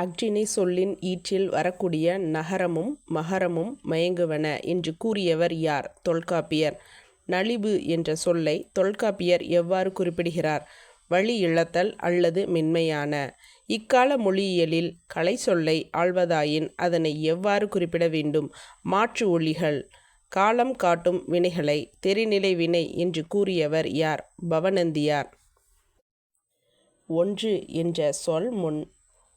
அஃறிணை சொல்லின் ஈற்றில் வரக்கூடிய நகரமும் மகரமும் மயங்குவன என்று கூறியவர் யார்? தொல்காப்பியர். நலிவு என்ற சொல்லை தொல்காப்பியர் எவ்வாறு குறிப்பிடுகிறார்? வழி இழத்தல் அல்லது மென்மையான. இக்கால மொழியியலில் கலைச்சொல்லை ஆள்வதாயின் அதனை எவ்வாறு குறிப்பிட வேண்டும்? மாற்று ஒளிகள் காலம் காட்டும் வினைகளை தெரிநிலை வினை என்று கூறியவர் யார்? பவனந்தியார் ஒன்று என்ற சொல் முன்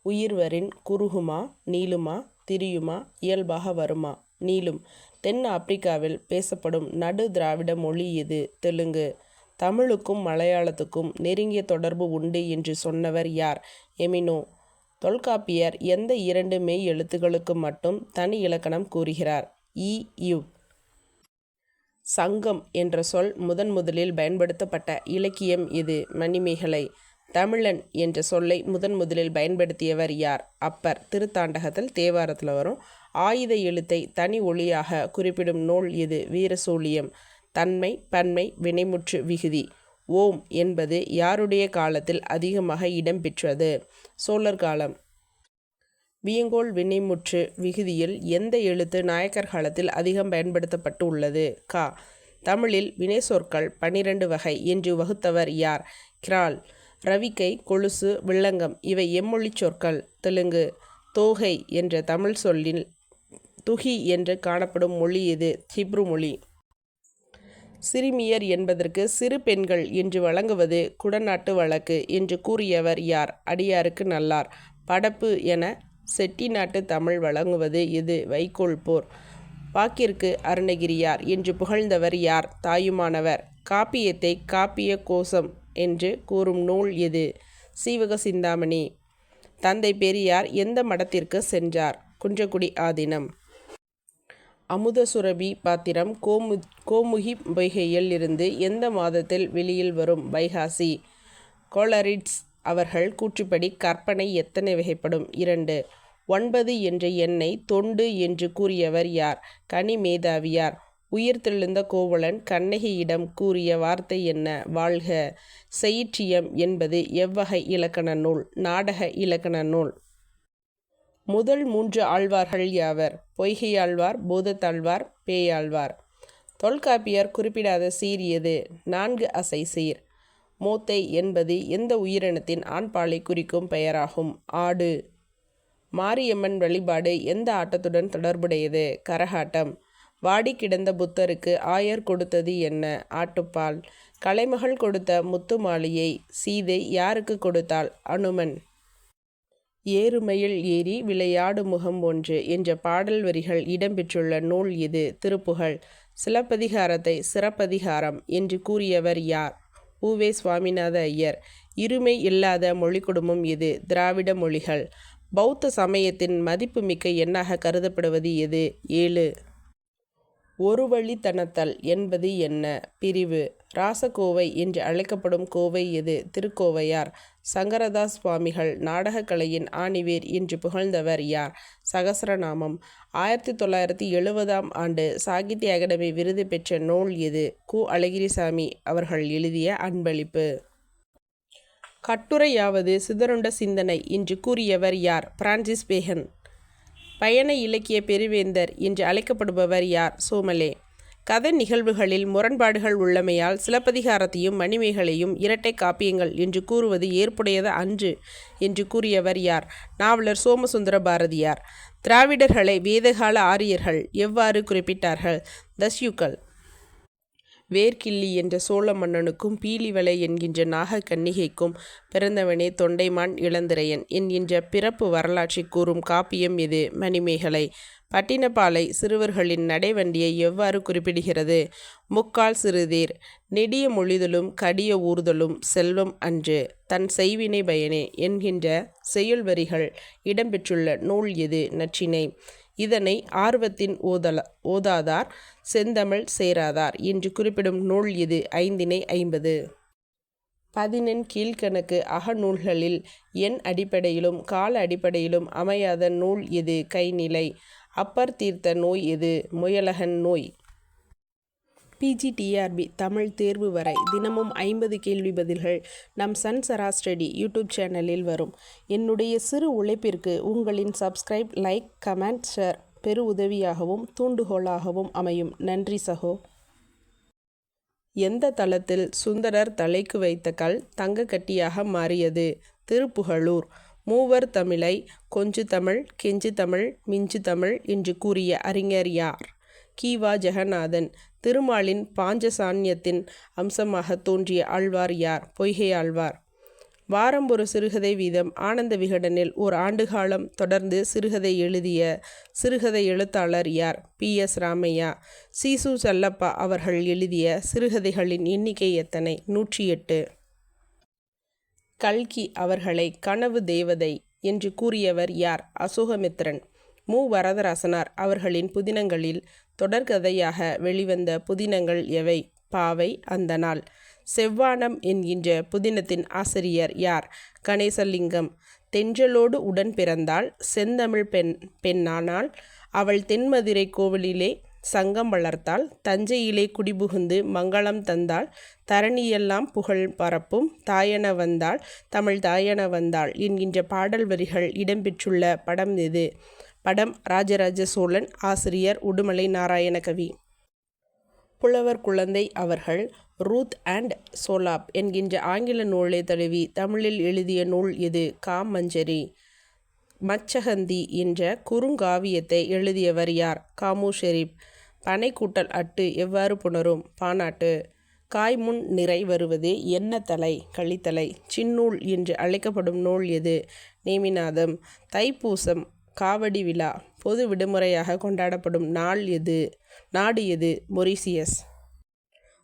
உயிர்வரின் குறுகுமா நீளுமா திரியுமா இயல்பாக வருமா? நீளும். தென் ஆப்பிரிக்காவில் பேசப்படும் நடு திராவிட மொழி இது தெலுங்கு. தமிழுக்கும் மலையாளத்துக்கும் நெருங்கிய தொடர்பு உண்டு என்று சொன்னவர் யார்? எமினோ. தொல்காப்பியர் எந்த இரண்டு மெய் எழுத்துகளுக்கு மட்டும் தனி இலக்கணம் கூறுகிறார்? இ யு. சங்கம் என்ற சொல் முதன் முதலில் பயன்படுத்தப்பட்ட இலக்கியம் இது மணிமேகலை. தமிழன் என்ற சொல்லை முதன் முதலில் பயன்படுத்தியவர் யார்? அப்பர். திருத்தாண்டகத்தில் தேவாரத்தில் வரும். ஆயுத எழுத்தை தனி ஒளியாக குறிப்பிடும் நூல் இது வீரசோழியம். தன்மை பன்மை வினைமுற்று விகுதி. ஓம் என்பது யாருடைய காலத்தில் அதிகமாக இடம்பெற்றது சோழர் காலம். வியங்கோல் வினைமுற்று விகுதியில் எந்த எழுத்து நாயக்கர் காலத்தில் அதிகம் பயன்படுத்தப்பட்டு உள்ளது? கா தமிழில் வினை சொற்கள் பன்னிரண்டு வகை என்று வகுத்தவர் யார்? கிரால். ரவிக்கை கொலுசு வில்லங்கம் இவை எம்மொழி சொற்கள்? தெலுங்கு. தோகை என்ற தமிழ் சொல்லில் துகி என்று காணப்படும் மொழி இது ஹிப்ரு மொழி. சிறுமியர் என்பதற்கு சிறு பெண்கள் என்று வழங்குவது குடநாட்டு வழக்கு என்று கூறியவர் யார்? அடியாருக்கு நல்லார். படப்பு என செட்டிநாட்டு தமிழ் வழங்குவது இது வைக்கோல் போர். பாக்கிற்கு அருணகிரியார் என்று புகழ்ந்தவர் யார்? தாயுமானவர். காப்பியத்தை காப்பிய கோசம் என்று கூறும் நூல் எது? சீவக சிந்தாமணி. தந்தை பெரியார் எந்த மடத்திற்கு சென்றார்? குன்றக்குடி ஆதீனம். அமுதசுரபி பாத்திரம் கோமு கோமுகி பொய்கையில் இருந்து எந்த மாதத்தில் வெளியில் வரும்? வைகாசி. கோலரிட்ஸ் அவர்கள் கூற்றுப்படி கற்பனை எத்தனை வகைப்படும்? இரண்டு. ஒன்பது என்ற எண்ணை தொண்டு என்று கூறியவர் யார்? கனிமேதாவியார். உயிர்த்தெழுந்த கோவலன் கண்ணகியிடம் கூறிய வார்த்தை என்ன? வாழ்க. செயிற்றியம் என்பது எவ்வகை இலக்கண நூல்? நாடக இலக்கண நூல். முதல் மூன்று ஆழ்வார்கள் யாவர்? பொய்கையாழ்வார் பூதத்தாழ்வார் பேயாழ்வார். தொல்காப்பியர் குறிப்பிடாத சீர் எது? நான்கு அசை சீர். மூத்தை என்பது எந்த உயிரினத்தின் ஆண்பாலை குறிக்கும் பெயராகும்? ஆடு. மாரியம்மன் வழிபாடு எந்த ஆட்டத்துடன் தொடர்புடையது? கரகாட்டம். வாடிக் கிடந்த புத்தருக்கு ஆயர் கொடுத்தது என்ன? ஆட்டுப்பால். கலைமகள் கொடுத்த முத்து மாலையை சீதை யாருக்கு கொடுத்தாள்? அனுமன். ஏறுமையில் ஏறி விளையாடு முகம் ஒன்று என்ற பாடல் வரிகள் இடம்பெற்றுள்ள நூல் இது திருப்புகழ். சிலப்பதிகாரத்தை சிறப்பதிகாரம் என்று கூறியவர் யார்? உ. வே. சுவாமிநாத ஐயர். இருமை இல்லாத மொழிக்குடும்பம் இது திராவிட மொழிகள். பௌத்த சமயத்தின் மதிப்புமிக்க எண்ணாக கருதப்படுவது எது? ஏழு. ஒரு வழித்தனத்தல் என்பது என்ன? பிரிவு. ராசகோவை என்று அழைக்கப்படும் கோவை எது? திருக்கோவையார். சங்கரதாஸ் சுவாமிகள் நாடகக்கலையின் ஆணிவேர் என்று புகழ்ந்தவர் யார்? சகசரநாமம் ஆயிரத்தி தொள்ளாயிரத்தி எழுபதாம் ஆண்டு சாகித்ய அகாடமி விருது பெற்ற நூல் எது? கு. அழகிரிசாமி அவர்கள் எழுதிய அன்பளிப்பு. கட்டுரையாவது சிதறுண்ட சிந்தனை என்று கூறியவர் யார்? Francis Bacon. பயண இலக்கிய பெருவேந்தர் என்று அழைக்கப்படுபவர் யார்? சோமலே. கதை நிகழ்வுகளில் முரண்பாடுகள் உள்ளமையால் சிலப்பதிகாரத்தையும் மணிமேகலையும் இரட்டைக் காப்பியங்கள் என்று கூறுவது ஏற்புடையது அன்று என்று கூறியவர் யார்? நாவலர் சோமசுந்தர பாரதியார். திராவிடர்களை வேதகால ஆரியர்கள் எவ்வாறு குறிப்பிட்டார்கள்? தஸ்யுக்கள். வேர்க்கிள்ளி என்ற சோழ மன்னனுக்கும் பீலிவளை என்கின்ற நாகக்கன்னிகைக்கும் பிறந்தவனே தொண்டைமான் இளந்திரையன் என்கின்ற பிறப்பு வரலாற்றை கூறும் காப்பியம் இது மணிமேகலை. பட்டினப்பாலை சிறுவர்களின் நடைவண்டியை எவ்வாறு குறிப்பிடுகிறது? முக்கால் சிறுதீர் நெடிய மொழிதலும் கடிய ஊர்தலும் செல்வம் அன்று. தன் செய்வினை பயனே என்கின்ற செய்யுள் வரிகள் இடம்பெற்றுள்ள நூல் எது? நச்சினை இதனை ஆர்வத்தின் ஓதல ஓதாதார் செந்தமிழ் சேராதார் என்று குறிப்பிடும் நூல் இது ஐந்தினை ஐம்பது. பதினெண் கீழ்க்கணக்கு அகநூல்களில் எண் அடிப்படையிலும் கால அடிப்படையிலும் அமையாத நூல் எது? கைநிலை. அப்பர் தீர்த்த நோய் எது? முயலகன் நோய். பிஜிடிஆர்பி தமிழ் தேர்வு வரை தினமும் ஐம்பது கேள்வி பதில்கள் நம் சன் சராஸ்டடி யூடியூப் சேனலில் வரும். என்னுடைய சிறு உழைப்பிற்கு உங்களின் சப்ஸ்கிரைப் லைக் கமெண்ட் ஷேர் பெரு உதவியாகவும் தூண்டுகோலாகவும் அமையும். நன்றி சகோ. எந்த தளத்தில் சுந்தரர் தலைக்கு வைத்த கல் தங்க கட்டியாக மாறியது? திருப்புகழூர். மூவர் தமிழை கொஞ்சு தமிழ் கெஞ்சு தமிழ் மிஞ்சு தமிழ் என்று கூறிய அறிஞர் யார்? கீவா ஜெகநாதன் திருமாலின் பாஞ்சசான்யத்தின் அம்சமாக தோன்றிய ஆழ்வார் யார்? பொய்கை ஆழ்வார். வாரம் ஒரு சிறுகதை வீதம் ஆனந்த விகடனில் ஒரு ஆண்டுகாலம் தொடர்ந்து சிறுகதை எழுதிய சிறுகதை எழுத்தாளர் யார்? பி. எஸ். ராமையா. சீசு செல்லப்பா அவர்கள் எழுதிய சிறுகதைகளின் எண்ணிக்கை எத்தனை? நூற்றி எட்டு. கல்கி அவர்களை கனவு தேவதை என்று கூறியவர் யார்? அசோகமித்ரன். மு. வரதராசனார் அவர்களின் புதினங்களில் தொடர்கதையாக வெளிவந்த புதினங்கள் எவை? பாவை அந்த நாள். செவ்வானம் என்கின்ற புதினத்தின் ஆசிரியர் யார்? கணேசலிங்கம். தென்றலோடு உடன் பிறந்தாள் செந்தமிழ் பெண் பெண்ணானால் அவள் தென்மதுரை கோவிலிலே சங்கம் வளர்த்தாள். தஞ்சையிலே குடிபுகுந்து மங்களம் தந்தாள். தரணியெல்லாம் புகழ் பரப்பும் தாயன வந்தாள். தமிழ் தாயன வந்தாள் என்கின்ற பாடல் வரிகள் இடம்பெற்றுள்ள படம் எது படம் ராஜராஜ சோழன் ஆசிரியர் உடுமலை நாராயணகவி புலவர் குழந்தை அவர்கள் ரூத் அண்ட் சோலாப் என்கின்ற ஆங்கில நூலை தழுவி தமிழில் எழுதிய நூல் எது காம் மஞ்சரி. மச்சகந்தி என்ற குறுங்காவியத்தை எழுதியவர் யார்? காமு ஷெரீப். பனை கூட்டல் அட்டு எவ்வாறு புணரும்? பானாட்டு. காய்முன் நிறை வருவது என்ன தலை? கழித்தலை சின்னூல் என்று அழைக்கப்படும் நூல் எது? நேமிநாதம். தைப்பூசம். காவடி விழா பொது விடுமுறையாக கொண்டாடப்படும் நாள் எது? நாடு எது? மொரிசியஸ்.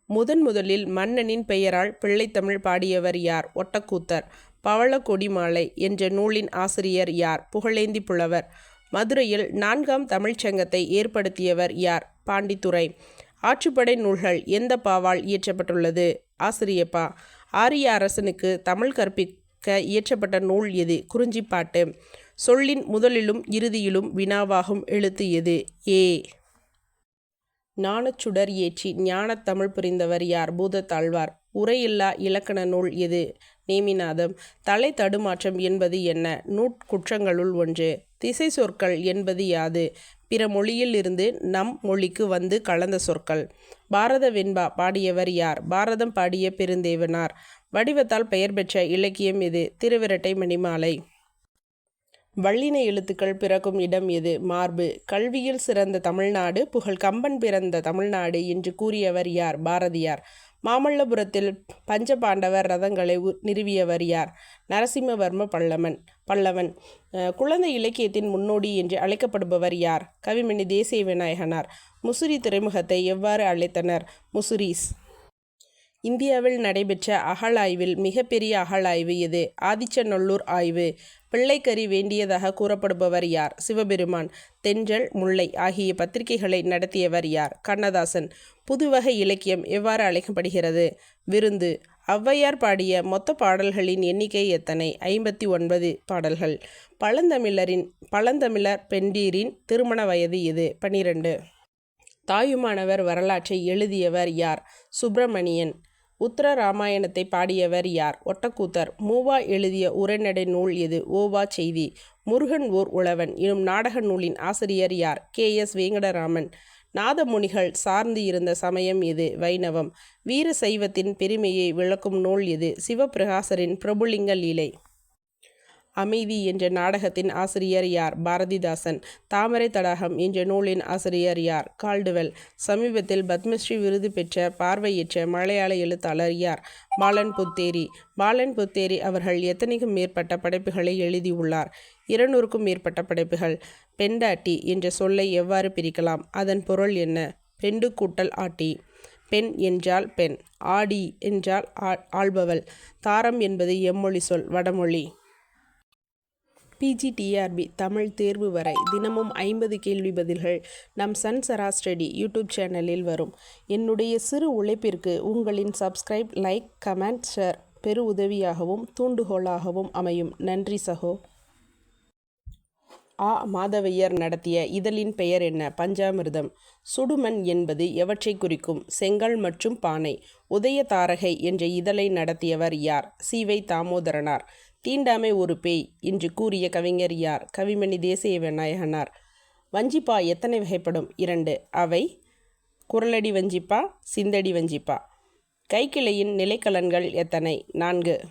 முதன் முதலில் மன்னனின் பெயரால் பிள்ளைத்தமிழ் பாடியவர் யார்? ஒட்டக்கூத்தர். பவளக்கொடி மாலை என்ற நூலின் ஆசிரியர் யார்? புகழேந்தி புலவர். மதுரையில் நான்காம் தமிழ்ச்சங்கத்தை ஏற்படுத்தியவர் யார்? பாண்டித்துறை. ஆற்றுப்படை நூல்கள் எந்த பாவால் இயற்றப்பட்டுள்ளது? ஆசிரியப்பா. ஆரிய அரசனுக்கு தமிழ் கற்பிக்க இயற்றப்பட்ட நூல் எது? குறிஞ்சிப்பாட்டு. சொல்லின் முதலிலும் இறுதியிலும் வினாவாகும் எழுத்து எது? ஏ. ஞானச்சுடர் ஏற்றி ஞானத் தமிழ் புரிந்தவர் யார்? பூதத்தாழ்வார். உரையில்லா இலக்கண நூல் எது? நேமிநாதம். தலை தடுமாற்றம் என்பது என்ன? நூற்குற்றங்களுள் ஒன்று. திசை சொற்கள் என்பது யாது? பிற மொழியில் இருந்து நம் மொழிக்கு வந்து கலந்த சொற்கள். பாரத வெண்பா பாடியவர் யார்? பாரதம் பாடிய பெருந்தேவனார். வடிவத்தால் பெயர் பெற்ற இலக்கியம் இது திருவிரட்டை மணிமாலை. வள்ளின எழுத்துக்கள் பிறக்கும் இடம் எது? மார்பு. கல்வியில் சிறந்த தமிழ்நாடு புகழ் கம்பன் பிறந்த தமிழ்நாடு என்று கூறியவர் யார்? பாரதியார். மாமல்லபுரத்தில் பஞ்சபாண்டவர் ரதங்களை நிறுவியவர் யார்? நரசிம்மவர்ம பல்லவன். பல்லவன். குழந்தை இலக்கியத்தின் முன்னோடி என்று அழைக்கப்படுபவர் யார்? கவிமணி தேசிய விநாயகனார் முசிறி துறைமுகத்தை எவ்வாறு அழைத்தனர்? முசுரீஸ் இந்தியாவில் நடைபெற்ற அகழாய்வில் மிகப்பெரிய அகழாய்வு எது? ஆதிச்சநல்லூர் ஆய்வு. பிள்ளைக்கறி வேண்டியதாக கூறப்படுபவர் யார்? சிவபெருமான் தென்றல் முல்லை ஆகிய பத்திரிகைகளை நடத்தியவர் யார்? கண்ணதாசன். புதுவகை இலக்கியம் எவ்வாறு அழைக்கப்படுகிறது? விருந்து. ஔவையார் பாடிய மொத்த பாடல்களின் எண்ணிக்கை எத்தனை? ஐம்பத்தி ஒன்பது பாடல்கள். பழந்தமிழரின் பழந்தமிழர் பெண்டீரின் திருமண வயது இது. பனிரெண்டு. தாயுமானவர் வரலாற்றை எழுதியவர் யார்? சுப்பிரமணியன். உத்தர ராமாயணத்தை பாடியவர் யார்? ஒட்டக்கூத்தர். மூவா எழுதிய உரைநடை நூல் எது? ஓவா செய்தி. முருகன் ஓர் உழவன். எனும் நாடக நூலின் ஆசிரியர் யார்? கே. எஸ். வேங்கடராமன். நாதமுனிகள் சார்ந்து இருந்த சமயம் எது? வைணவம். வீர சைவத்தின் பெருமையை விளக்கும் நூல் எது? சிவபிரகாசரின் பிரபுலிங்க லீலை. அமைதி என்ற நாடகத்தின் ஆசிரியர் யார்? பாரதிதாசன். தாமரை தடாகம் என்ற நூலின் ஆசிரியர் யார்? கால்டுவெல். சமீபத்தில் பத்மஸ்ரீ விருது பெற்ற பார்வையற்ற மலையாள எழுத்தாளர் யார்? பாலன் புத்தேரி. பாலன் புத்தேரி அவர்கள் எத்தனைக்கும் மேற்பட்ட படைப்புகளை எழுதியுள்ளார்? இருநூறுக்கும் மேற்பட்ட படைப்புகள். பெண்டாட்டி என்ற சொல்லை எவ்வாறு பிரிக்கலாம்? அதன் பொருள் என்ன? பெண்டு கூட்டல் ஆட்டி. பெண் என்றால் பெண். ஆடி என்றால் ஆள்பவள். தாரம் என்பது எம்மொழி சொல் வடமொழி. பிஜிடிஆர்பி தமிழ் தேர்வு வரை தினமும் ஐம்பது கேள்வி பதில்கள் நம் சன் சராஸ்டடி யூடியூப் சேனலில் வரும். என்னுடைய சிறு உழைப்பிற்கு உங்களின் சப்ஸ்கிரைப் லைக் கமெண்ட் ஷேர் பெரு உதவியாகவும் தூண்டுகோலாகவும் அமையும். நன்றி சகோ. ஆ. மாதவையர் நடத்திய இதழின் பெயர் என்ன? பஞ்சாமிர்தம். சுடுமண் என்பது எவற்றை குறிக்கும்? செங்கல் மற்றும் பானை. உதயதாரகை என்ற இதழை நடத்தியவர் யார்? சீவை தாமோதரனார். தீண்டாமை ஒரு பேய் என்று கூறிய கவிஞர் யார்? கவிமணி தேசிய விநாயகனார் வஞ்சிப்பா எத்தனை வகைப்படும்? இரண்டு. அவை குரலடி வஞ்சிப்பா சிந்தடி வஞ்சிப்பா. கைக்கிளையின் நிலைக்கலன்கள் எத்தனை? நான்கு.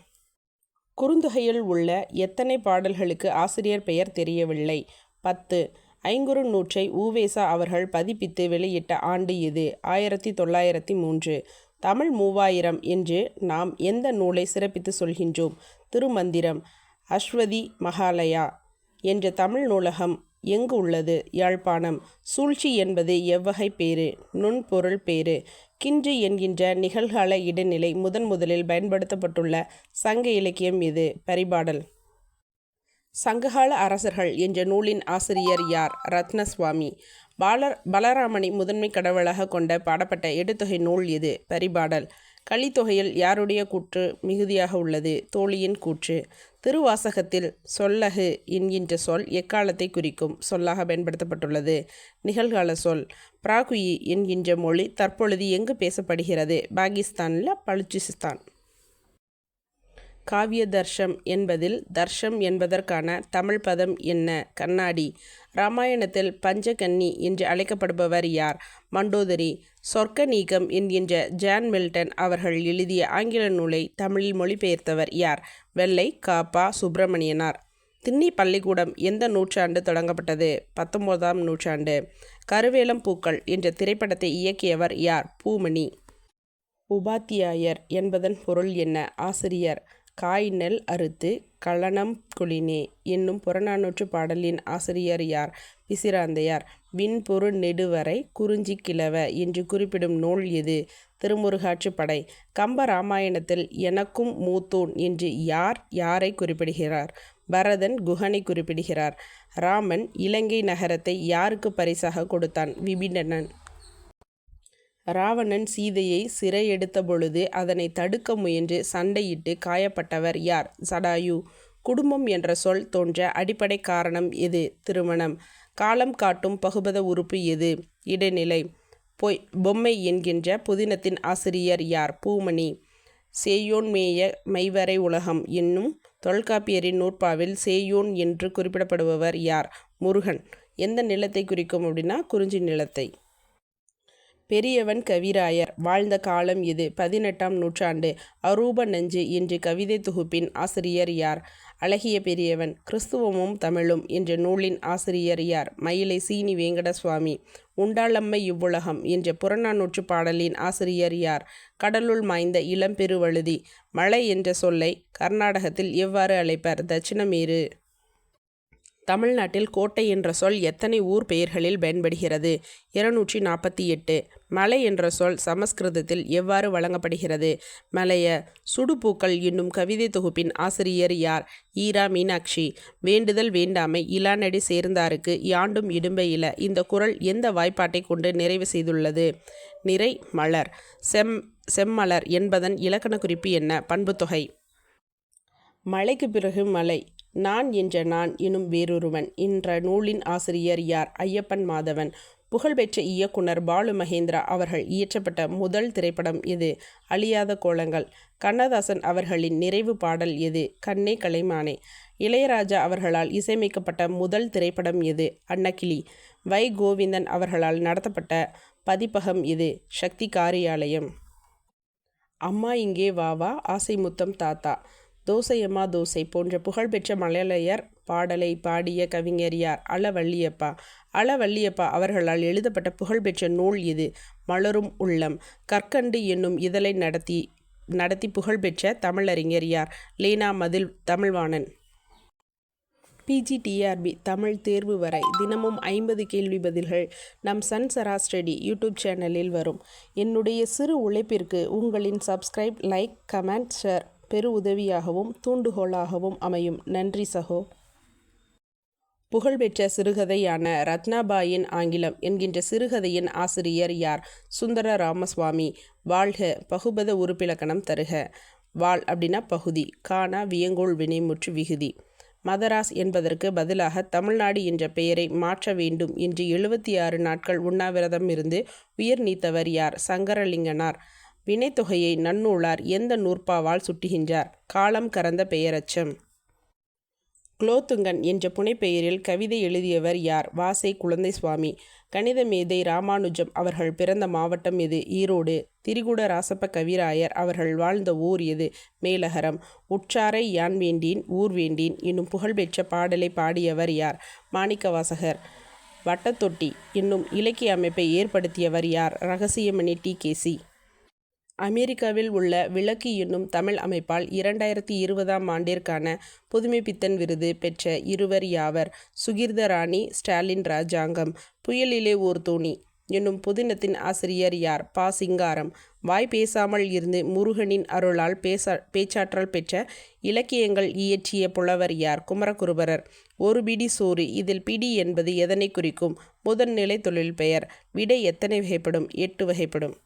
குறுந்தொகையில் உள்ள எத்தனை பாடல்களுக்கு ஆசிரியர் பெயர் தெரியவில்லை? பத்து. ஐங்குறு நூற்றை ஊவேசா அவர்கள் பதிப்பித்து வெளியிட்ட ஆண்டு இது ஆயிரத்தி தொள்ளாயிரத்தி மூன்று. தமிழ் மூவாயிரம் என்று நாம் எந்த நூலை சிறப்பித்து சொல்கின்றோம்? திருமந்திரம் அஸ்வதி மகாலயா என்ற தமிழ் நூலகம் எங்கு உள்ளது? யாழ்ப்பாணம். சூழ்ச்சி என்பது எவ்வகை பேறு நுண்பொருள் பேறு. கின்று என்கின்ற நிகழ்கால இடைநிலை முதன் முதலில் பயன்படுத்தப்பட்டுள்ள சங்க இலக்கியம் இது. பரிபாடல். சங்ககால அரசர்கள் என்ற நூலின் ஆசிரியர் யார்? ரத்னசுவாமி. பாலர் பலராமனை முதன்மை கடவுளாக கொண்ட பாடப்பட்ட எடுத்தொகை நூல் இது. பரிபாடல். கலித்தொகையில் யாருடைய கூற்று மிகுதியாக உள்ளது? தோழியின் கூற்று. திருவாசகத்தில் சொல்லகு என்கின்ற சொல் எக்காலத்தை குறிக்கும் சொல்லாக பயன்படுத்தப்பட்டுள்ளது. நிகழ்கால சொல் பிராகுயி என்கின்ற மொழி தற்பொழுது எங்கு பேசப்படுகிறது? பாகிஸ்தானில் பலுச்சிஸ்தான். காவிய தர்ஷம் என்பதில் தர்ஷம் என்பதற்கான தமிழ் பதம் என்ன? கண்ணாடி. ராமாயணத்தில் பஞ்சகன்னி என்று அழைக்கப்படுபவர் யார்? மண்டோதரி. சொர்க்க நீக்கம் என்கின்ற ஜான் மில்டன் அவர்கள் எழுதிய ஆங்கில நூலை தமிழில் மொழிபெயர்த்தவர் யார்? வெள்ளை காப்பா சுப்பிரமணியனார். திண்ணி பள்ளிக்கூடம் எந்த நூற்றாண்டு தொடங்கப்பட்டது? பத்தொன்பதாம் நூற்றாண்டு. கருவேலம் பூக்கள் என்ற திரைப்படத்தை இயக்கியவர் யார்? பூமணி. உபாத்தியாயர் என்பதன் பொருள் என்ன? ஆசிரியர். காய் நெல் அறுத்து களனம் குளினே என்னும் புறநானூற்று பாடலின் ஆசிரியர் யார்? பிசிராந்தையார். விண்பொரு நெடுவரை குறிஞ்சி கிழவ என்று குறிப்பிடும் நூல் எது? திருமுருகாற்றுப்படை கம்ப ராமாயணத்தில் எனக்கும் மூத்தோன் என்று யார் யாரை குறிப்பிடுகிறார்? பரதன் குஹனை குறிப்பிடுகிறார். ராமன் இலங்கை நகரத்தை யாருக்கு பரிசாக கொடுத்தான்? விபிடனன் ராவணன் சீதையை சிறையெடுத்த பொழுது அதனை தடுக்க முயன்று சண்டையிட்டு காயப்பட்டவர் யார்? சடாயு. குடும்பம் என்ற சொல் தோன்ற அடிப்படை காரணம் எது? திருமணம். காலம் காட்டும் பகுபத உறுப்பு எது? இடைநிலை. பொய். பொம்மை என்கின்ற புதினத்தின் ஆசிரியர் யார்? பூமணி. சேயோன் மேய மைவரை உலகம் என்னும் தொல்காப்பியரின் நூற்பாவில் சேயோன் என்று குறிப்பிடப்படுபவர் யார்? முருகன். எந்த நிலத்தை குறிக்கும் அப்படின்னா? குறிஞ்சி நிலத்தை. பெரியவன் கவிராயர். வாழ்ந்த காலம் இது. பதினெட்டாம் நூற்றாண்டு. அரூப நஞ்சு என்று கவிதை தொகுப்பின் ஆசிரியர் யார்? அழகிய பெரியவன். கிறிஸ்துவமும் தமிழும் என்ற நூலின் ஆசிரியர் யார்? மயிலை சீனி வேங்கட சுவாமி உண்டாளம்மை இவ்வுலகம் என்ற புறநானூற்று பாடலின் ஆசிரியர் யார்? கடலுள் மாய்ந்த இளம்பெருவழுதி மழை என்ற சொல்லை கர்நாடகத்தில் எவ்வாறு அழைப்பர்? தட்சிணமேரு. தமிழ்நாட்டில் கோட்டை என்ற சொல் எத்தனை ஊர் பெயர்களில் பயன்படுகிறது? இருநூற்றி நாற்பத்தி எட்டு மலை என்ற சொல் சமஸ்கிருதத்தில் எவ்வாறு வழங்கப்படுகிறது? மலைய சுடுபூக்கள் என்னும் கவிதை தொகுப்பின் ஆசிரியர் யார்? ஈரா மீனாட்சி. வேண்டுதல் வேண்டாமை இலானடி சேர்ந்தாருக்கு யாண்டும் இடும்பை இல. இந்த குரல் எந்த வாய்ப்பாட்டை கொண்டு நிறைவு செய்துள்ளது? நிறை மலர். செம் செம்மலர் என்பதன் இலக்கண குறிப்பு என்ன? பண்புத்தொகை மலைக்கு பிறகு மலை. நான் என்ற நான் எனும் வேறொருவன். என்ற நூலின் ஆசிரியர் யார்? ஐயப்பன் மாதவன். புகழ்பெற்ற இயக்குனர் பாலு மகேந்திரா அவர்கள் இயற்றப்பட்ட முதல் திரைப்படம் எது? அழியாத கோலங்கள். கண்ணதாசன் அவர்களின் நிறைவு பாடல் எது? கண்ணே கலைமானே. இளையராஜா அவர்களால் இசையமைக்கப்பட்ட முதல் திரைப்படம் எது? அன்னக்கிளி. வை கோவிந்தன் அவர்களால் நடத்தப்பட்ட பதிப்பகம் இது சக்தி காரியாலயம். அம்மா இங்கே வா வா ஆசை முத்தம் தாத்தா. தோசையம்மா தோசை போன்ற புகழ்பெற்ற மலையாளையர் பாடலை பாடிய கவிஞர் யார் அளவள்ளியப்பா. அளவள்ளியப்பா அவர்களால் எழுதப்பட்ட புகழ்பெற்ற நூல் இது. மலரும் உள்ளம். கற்கண்டு என்னும் இதழை நடத்தி நடத்தி புகழ்பெற்ற தமிழறிஞர் யார் லீனா மதில் தமிழ்வாணன். பிஜிடிஆர்பி தமிழ் தேர்வு வரை தினமும் ஐம்பது கேள்வி பதில்கள் நம் சன் சராஸ்டடி யூடியூப் சேனலில் வரும். என்னுடைய சிறு உழைப்பிற்கு உங்களின் சப்ஸ்கிரைப் லைக் கமெண்ட் ஷேர். பெரு உதவியாகவும் தூண்டுகோலாகவும் அமையும். நன்றி சகோ. புகழ்பெற்ற சிறுகதையான ரத்னாபாயின் ஆங்கிலம் என்கின்ற சிறுகதையின் ஆசிரியர் யார்? சுந்தர ராமசுவாமி வாழ்க பகுபத உறுப்பிலக்கணம் தருக. வாழ் அப்படின்னா பகுதி. காணா வியங்கோள் வினைமுற்று விகுதி. மதராஸ் என்பதற்கு பதிலாக தமிழ்நாடு என்ற பெயரை மாற்ற வேண்டும் என்று எழுபத்தி ஆறு நாட்கள் உண்ணாவிரதம் இருந்து உயிர் நீத்தவர் யார்? சங்கரலிங்கனார். வினைத்தொகையை நன்னூலார் எந்த நூற்பாவால் சுட்டுகின்றார்? காலம் கறந்த பெயரச்சம். குலோத்துங்கன் என்ற புனைப்பெயரில் கவிதை எழுதியவர் யார்? வாசை குழந்தை சுவாமி கணித மேதை ராமானுஜம் அவர்கள் பிறந்த மாவட்டம் எது? ஈரோடு. திரிகுட ராசப்ப கவிராயர் அவர்கள் வாழ்ந்த ஊர் எது? மேலகரம். உற்றாரை யான் வேண்டீன் ஊர் வேண்டீன் என்னும் புகழ்பெற்ற பாடலை பாடியவர் யார்? மாணிக்கவாசகர். வட்டத்தொட்டி என்னும் இலக்கிய அமைப்பை ஏற்படுத்தியவர் யார்? ரகசியமணி டி கேசி அமெரிக்காவில் உள்ள விளக்கு என்னும் தமிழ் அமைப்பால் இரண்டாயிரத்தி இருபதாம் ஆண்டிற்கான புதுமைப்பித்தன் விருது பெற்ற இருவர் யாவர்? சுகிர்தராணி ஸ்டாலின் ராஜாங்கம் புயலிலே ஓர் தோணி. என்னும் புதினத்தின் ஆசிரியர் யார்? பா. சிங்காரம். வாய் பேசாமல் இருந்து முருகனின் அருளால் பேச பேச்சாற்றல் பெற்ற இலக்கியங்கள் இயற்றிய புலவர் யார்? குமரகுருபரர். ஒரு பிடி சோறு. இதில் பிடி என்பது எதனை குறிக்கும்? முதன்நிலை தொழில் பெயர். விடை எத்தனை வகைப்படும்? எட்டு வகைப்படும்.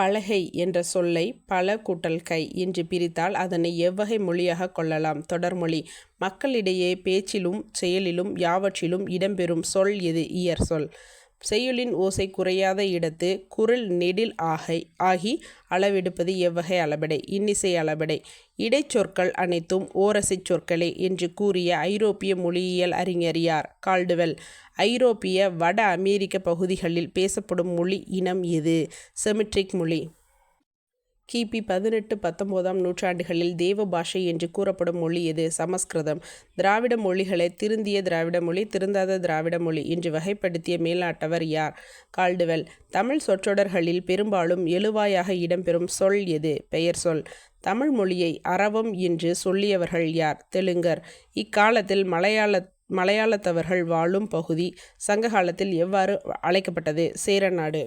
பலகை என்ற சொல்லை பல கூட்டல் கை என்று பிரித்தால் அதனை எவ்வகை மொழியாக கொள்ளலாம். தொடர்மொழி மக்களிடையே பேச்சிலும் செயலிலும் யாவற்றிலும் இடம்பெறும் சொல் எது? இயற் சொல். செய்யுளின் ஓசை குறையாத இடத்து குரல் நெடில் ஆகை ஆகி அளவெடுப்பது எவ்வகை அளபடை இன்னிசை அளபடை. இடைச்சொற்கள் அனைத்தும் ஓரசைச் சொற்களே என்று கூறிய ஐரோப்பிய மொழியியல் அறிஞர் யார்? கால்டுவெல். ஐரோப்பிய வட அமெரிக்க பகுதிகளில் பேசப்படும் மொழி இனம் எது? செமிட்ரிக் மொழி. கிபி பதினெட்டு பத்தொன்பதாம் நூற்றாண்டுகளில் தேவ பாஷை என்று கூறப்படும் மொழி எது? சமஸ்கிருதம். திராவிட மொழிகளை திருந்திய திராவிட மொழி திருந்தாத திராவிட மொழி என்று வகைப்படுத்திய மேலாட்டவர் யார்? கால்டுவெல். தமிழ் சொற்றொடர்களில் பெரும்பாலும் எழுவாயாக இடம்பெறும் சொல் எது? பெயர் சொல். தமிழ் மொழியை அறவம் என்று சொல்லியவர்கள் யார்? தெலுங்கர். இக்காலத்தில் மலையாள மலையாளத்தவர்கள் வாழும் பகுதி சங்க காலத்தில் எவ்வாறு அழைக்கப்பட்டது? சேரநாடு.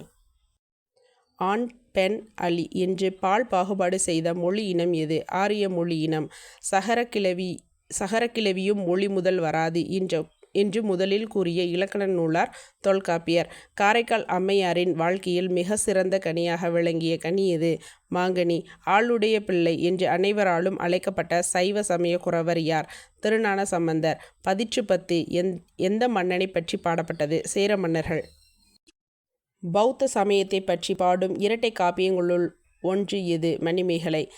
ஆண் பெண் அலி என்று பால் பாகுபாடு செய்த மொழி இனம் எது? ஆரிய மொழி இனம். சகரக்கிழவி சகரக்கிழவியும் மொழி முதல் வராது என்ற என்று முதலில் கூறிய இலக்கண நூலார் தொல்காப்பியர். காரைக்கால் அம்மையாரின் வாழ்க்கையில் மிக சிறந்த கனியாக விளங்கிய கனி எது? மாங்கனி. ஆளுடைய பிள்ளை என்று அனைவராலும் அழைக்கப்பட்ட சைவ சமய குறவர் யார்? திருஞான சம்பந்தர். பதிற்று பத்து எந் எந்த மன்னனை பற்றி பாடப்பட்டது? சேர மன்னர்கள். பௌத்த சமயத்தை பற்றி பாடும் இரட்டை காப்பியங்களுள் ஒன்று இது மணிமேகலை.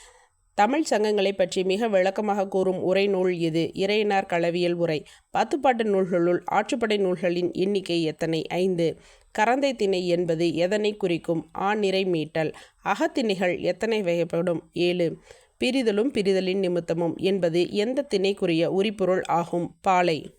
தமிழ் சங்கங்களை பற்றி மிக விளக்கமாக கூறும் உரை நூல் இது இறையினார் களவியல் உரை. பத்துப்பாட்டு நூல்களுள் ஆற்றுப்படை நூல்களின் எண்ணிக்கை எத்தனை? ஐந்து. கரந்தை திணை என்பது எதனை குறிக்கும்? ஆநிறை மீட்டல். அகத்திணைகள் எத்தனை வகைப்படும்? ஏழு. பிரிதலும் பிரிதலின் நிமித்தமும் என்பது எந்த திணைக்குரிய உரிபொருள் ஆகும்? பாலை.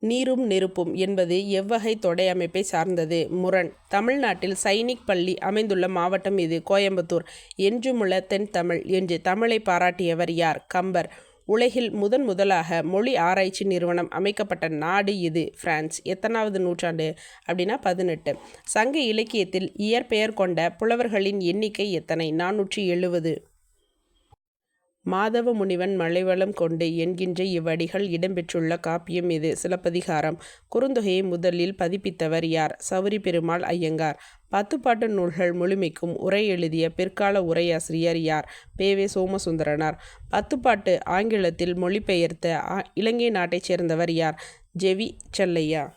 நீரும் நெருப்பும் என்பது எவ்வகை தொடை அமைப்பை சார்ந்தது. முரண். தமிழ்நாட்டில் சைனிக் பள்ளி அமைந்துள்ள மாவட்டம் இது. கோயம்புத்தூர். என்றுமுள்ள தென் தமிழ் என்று தமிழை பாராட்டியவர் யார்? கம்பர். உலகில் முதன் முதலாக மொழி ஆராய்ச்சி நிறுவனம் அமைக்கப்பட்ட நாடு இது. பிரான்ஸ். எத்தனாவது நூற்றாண்டு? அப்படின்னா பதினெட்டு. சங்க இலக்கியத்தில் இயற்பெயர் கொண்ட புலவர்களின் எண்ணிக்கை எத்தனை? நானூற்றி எழுபது மாதவ முனிவன் மலைவளம் கொண்டு என்கின்ற இவ்வடிகள் இடம்பெற்றுள்ள காப்பியம் இது. சிலப்பதிகாரம். குறுந்தொகையை முதலில் பதிப்பித்தவர் யார்? சௌரி பெருமாள் ஐயங்கார். பத்துப்பாட்டு நூல்கள் முழுமைக்கும் உரை எழுதிய பிற்கால உரையாசிரியர் யார்? பேவே சோமசுந்தரனார். பத்துப்பாட்டு ஆங்கிலத்தில் மொழிபெயர்த்த இலங்கை நாட்டைச் சேர்ந்தவர் யார்? ஜெவி செல்லையா.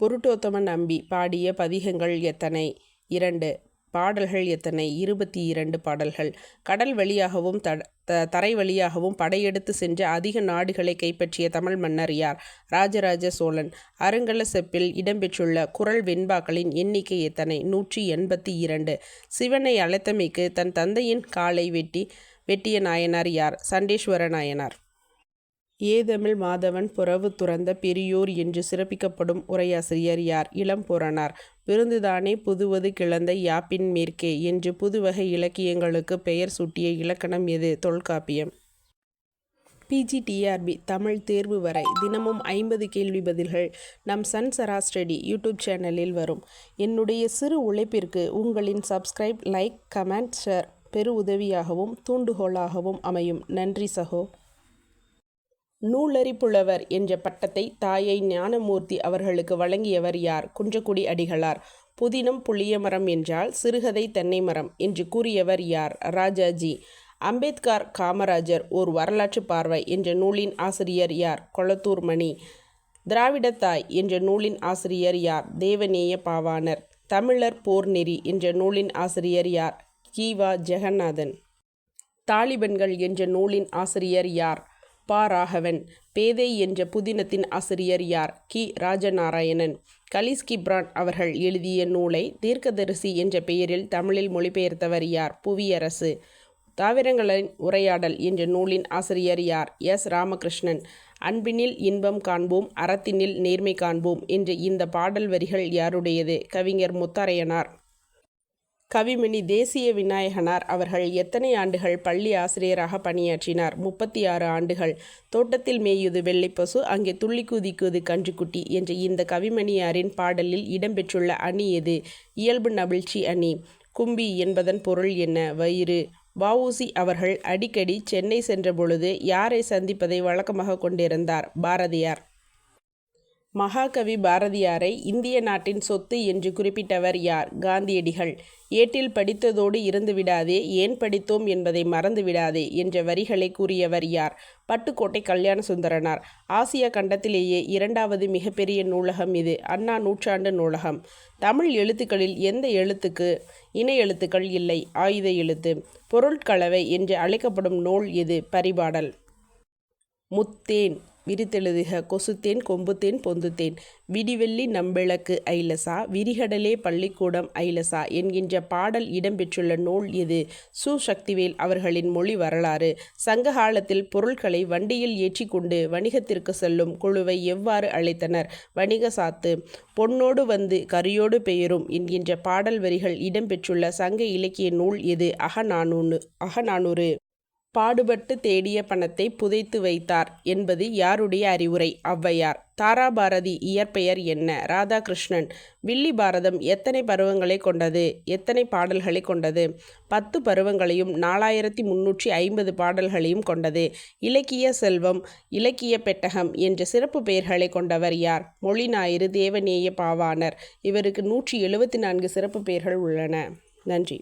புருட்டோத்தமன் நம்பி பாடிய பதிகங்கள் எத்தனை? இரண்டு. பாடல்கள் எத்தனை? இருபத்தி இரண்டு பாடல்கள். கடல் வழியாகவும் த தரை வழியாகவும் படையெடுத்து சென்ற அதிக நாடுகளை கைப்பற்றிய தமிழ் மன்னர் யார்? ராஜராஜ சோழன். அருங்கல செப்பில் இடம்பெற்றுள்ள குரல் வெண்பாக்களின் எண்ணிக்கை எத்தனை? நூற்றி எண்பத்தி இரண்டு. சிவனை அழைத்தமைக்கு தன் தந்தையின் காலை வெட்டி வெட்டிய நாயனார் யார்? சண்டேஸ்வர நாயனார். ஏதமிழ் மாதவன் புறவு துறந்த பெரியோர் என்று சிறப்பிக்கப்படும் உரையாசிரியர் யார்? இளம் புறனார். விருந்துதானே புதுவது கிளந்த யாப்பின் மேற்கே என்று புதுவகை இலக்கியங்களுக்கு பெயர் சூட்டிய இலக்கணம் எது? தொல்காப்பியம். பிஜிடிஆர்பி தமிழ் தேர்வு வரை தினமும் ஐம்பது கேள்வி பதில்கள் நம் சன் சராஸ்டடி யூடியூப் சேனலில் வரும். என்னுடைய சிறு உழைப்பிற்கு உங்களின் சப்ஸ்கிரைப் லைக் கமெண்ட் ஷேர் பெரு உதவியாகவும் தூண்டுகோலாகவும் அமையும். நன்றி சகோ. நூலறிப்புலவர் என்ற பட்டத்தை தாயை ஞானமூர்த்தி அவர்களுக்கு வழங்கியவர் யார்? குன்றக்குடி அடிகளார். புதினம் புளிய மரம் என்றால் சிறுகதை தென்னை மரம் என்று கூறியவர் யார்? ராஜாஜி. அம்பேத்கர் காமராஜர் ஓர் வரலாற்று பார்வை என்ற நூலின் ஆசிரியர் யார்? கொளத்தூர் மணி. திராவிடத்தாய் என்ற நூலின் ஆசிரியர் யார்? தேவநேய பாவாணர். தமிழர் போர் நெறி என்ற நூலின் ஆசிரியர் யார்? கீவா ஜெகநாதன். தாலிபன்கள் என்ற நூலின் ஆசிரியர் யார்? பா ராகவன் பேதை என்ற புதினத்தின் ஆசிரியர் யார்? கி. ராஜநாராயணன். கலீஸ் கிப்ரான் அவர்கள் எழுதிய நூலை தீர்க்கதரிசி என்ற பெயரில் தமிழில் மொழிபெயர்த்தவர் யார்? புவியரசு. தாவரங்களின் உரையாடல் என்ற நூலின் ஆசிரியர் யார்? எஸ். ராமகிருஷ்ணன். அன்பினில் இன்பம் காண்போம் அறத்தினில் நேர்மை காண்போம் என்ற இந்த பாடல் வரிகள் யாருடையது? கவிஞர் முத்தரையனார். கவிமணி தேசிய விநாயகனார். அவர்கள் எத்தனை ஆண்டுகள் பள்ளி ஆசிரியராக பணியாற்றினார்? முப்பத்தி ஆறு ஆண்டுகள். தோட்டத்தில் மேயுது வெள்ளைப்பசு அங்கே துள்ளி குதிக்குது கன்றுக்குட்டி என்ற இந்த கவிமணியாரின் பாடலில் இடம்பெற்றுள்ள அணி எது? இயல்பு நவிழ்ச்சி அணி. கும்பி என்பதன் பொருள் என்ன? வயிறு. வஉசி அவர்கள் அடிக்கடி சென்னை சென்றபொழுது யாரை சந்திப்பதை வழக்கமாக கொண்டிருந்தார்? பாரதியார். மகாகவி பாரதியாரை இந்திய நாட்டின் சொத்து என்று குறிப்பிட்டவர் யார்? காந்தியடிகள். ஏட்டில் படித்ததோடு இருந்துவிடாதே ஏன் படித்தோம் என்பதை மறந்து விடாதே என்ற வரிகளை கூறியவர் யார்? பட்டுக்கோட்டை கல்யாண சுந்தரனார். ஆசிய கண்டத்திலேயே இரண்டாவது மிகப்பெரிய நூலகம் இது. அண்ணா நூற்றாண்டு நூலகம். தமிழ் எழுத்துக்களில் எந்த எழுத்துக்கு இணை எழுத்துக்கள் இல்லை? ஆயுத எழுத்து. பொருட்கலவை என்று அழைக்கப்படும் நூல் இது. பரிபாடல். முத்தேன். விரித்தெழுதுக கொசுத்தேன் கொம்புத்தேன் பொந்துத்தேன். விடிவெள்ளி நம்பிளக்கு ஐலசா விரிகடலே பள்ளிக்கூடம் ஐலசா என்கின்ற பாடல் இடம்பெற்றுள்ள நூல் இது. சு. சக்திவேல் அவர்களின் மொழி வரலாறு. சங்க காலத்தில் பொருட்களை வண்டியில் ஏற்றிக்கொண்டு வணிகத்திற்கு செல்லும் குழுவை எவ்வாறு அழைத்தனர்? வணிக சாத்து. பொன்னோடு வந்து கரியோடு பெயரும் என்கின்ற பாடல் வரிகள் இடம்பெற்றுள்ள சங்க இலக்கிய நூல் இது. அகநானூறு அகநானூறு. பாடுபட்டு தேடிய பணத்தை புதைத்து வைத்தார் என்பது யாருடைய அறிவுரை? ஔவையார். தாராபாரதி இயற்பெயர் என்ன? ராதாகிருஷ்ணன். வில்லி பாரதம் எத்தனை பருவங்களை கொண்டது? எத்தனை பாடல்களை கொண்டது? பத்து பருவங்களையும் நாலாயிரத்தி முன்னூற்றி ஐம்பது பாடல்களையும் கொண்டது. இலக்கிய செல்வம் இலக்கிய பெட்டகம் என்ற சிறப்பு பெயர்களை கொண்டவர் யார்? மொழி ஞாயிறு தேவநேய பாவாணர். இவருக்கு நூற்றி எழுபத்தி நான்கு சிறப்பு பெயர்கள் உள்ளன. நன்றி.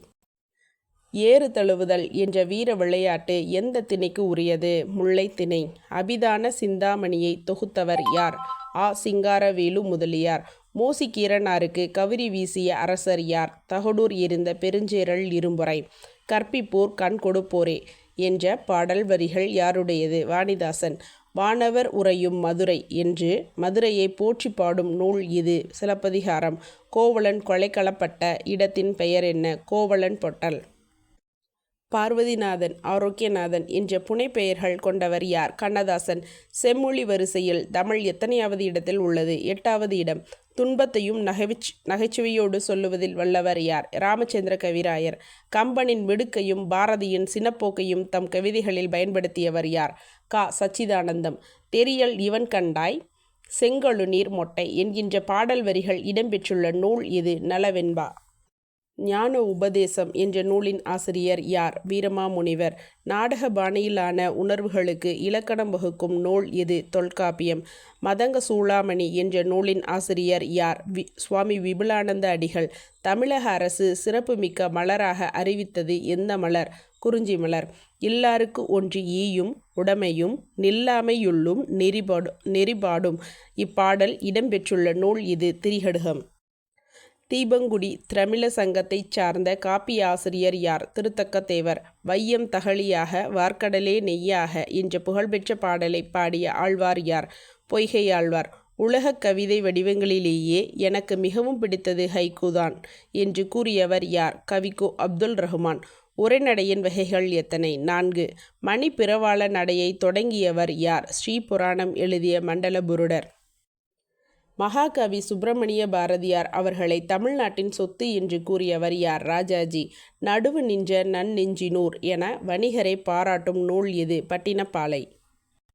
ஏறு தழுவுதல் என்ற வீர விளையாட்டு எந்த திணைக்கு உரியது? முல்லை திணை. அபிதான சிந்தாமணியை தொகுத்தவர் யார்? ஆ. சிங்காரவேலு முதலியார். மோசி கீரனாருக்கு கவிரி வீசிய அரசர் யார்? தகடூர் எரிந்த பெருஞ்சேரல் இரும்புரை. கற்பிப்போர் கண் கொடுப்போரே என்ற பாடல் வரிகள் யாருடையது? வாணிதாசன். வானவர் உரையும் மதுரை என்று மதுரையை போற்றி பாடும் நூல் இது. சிலப்பதிகாரம். கோவலன் கொலைக்களப்பட்ட இடத்தின் பெயர் என்ன? கோவலன் பொட்டல். பார்வதிநாதன் ஆரோக்கியநாதன் என்ற புனைப்பெயர்கள் கொண்டவர் யார்? கண்ணதாசன். செம்மொழி வரிசையில் தமிழ் எத்தனையாவது இடத்தில் உள்ளது? எட்டாவது இடம். துன்பத்தையும் நகைச் நகைச்சுவையோடு சொல்லுவதில் வல்லவர் யார்? ராமச்சந்திர கவிராயர். கம்பனின் விடுக்கையும் பாரதியின் சினப்போக்கையும் தம் கவிதைகளில் பயன்படுத்தியவர் யார்? கா. சச்சிதானந்தம். தெரியல் இவன் கண்டாய் செங்கழு நீர் மொட்டை என்கின்ற பாடல் வரிகள் இடம்பெற்றுள்ள நூல் இது நலவென்பா ஞான உபதேசம் என்ற நூலின் ஆசிரியர் யார்? வீரமாமுனிவர் நாடக பாணியிலான உணர்வுகளுக்கு இலக்கணம் வகுக்கும் நூல் எது? தொல்காப்பியம். மதங்க சூளாமணி என்ற நூலின் ஆசிரியர் யார்? வி சுவாமி விபுலானந்த அடிகள். தமிழக அரசு சிறப்புமிக்க மலராக அறிவித்தது எந்த மலர்? குறிஞ்சி மலர். இல்லாருக்கு ஒன்று ஈயும் உடமையும் நில்லாமையுள்ளும் நெறிபாடு நெறிபாடும். இப்பாடல் இடம்பெற்றுள்ள நூல் இது திரிகடுகம். தீபங்குடி திரமிழ சங்கத்தைச் சார்ந்த காப்பி ஆசிரியர் யார்? திருத்தக்க தேவர் வையம் தகழியாக வார்க்கடலே நெய்யாக என்ற புகழ்பெற்ற பாடலை பாடிய ஆழ்வார் யார்? பொய்கை ஆழ்வார். உலக கவிதை வடிவங்களிலேயே எனக்கு மிகவும் பிடித்தது ஹைகுதான் என்று கூறியவர் யார்? கவிக்கு அப்துல் ரஹ்மான். உரைநடையின் வகைகள் எத்தனை? நான்கு. மணி பிறவாள நடையை தொடங்கியவர் யார்? ஸ்ரீ புராணம் எழுதிய மண்டலபுருடர். மகாகவி சுப்பிரமணிய பாரதியார் அவர்களை தமிழ்நாட்டின் சொத்து என்று கூறியவர் யார்? ராஜாஜி. நடுவு நின்ற நன்னெஞ்சினூர் என வணிகரை பாராட்டும் நூல் எது பட்டினப்பாலை.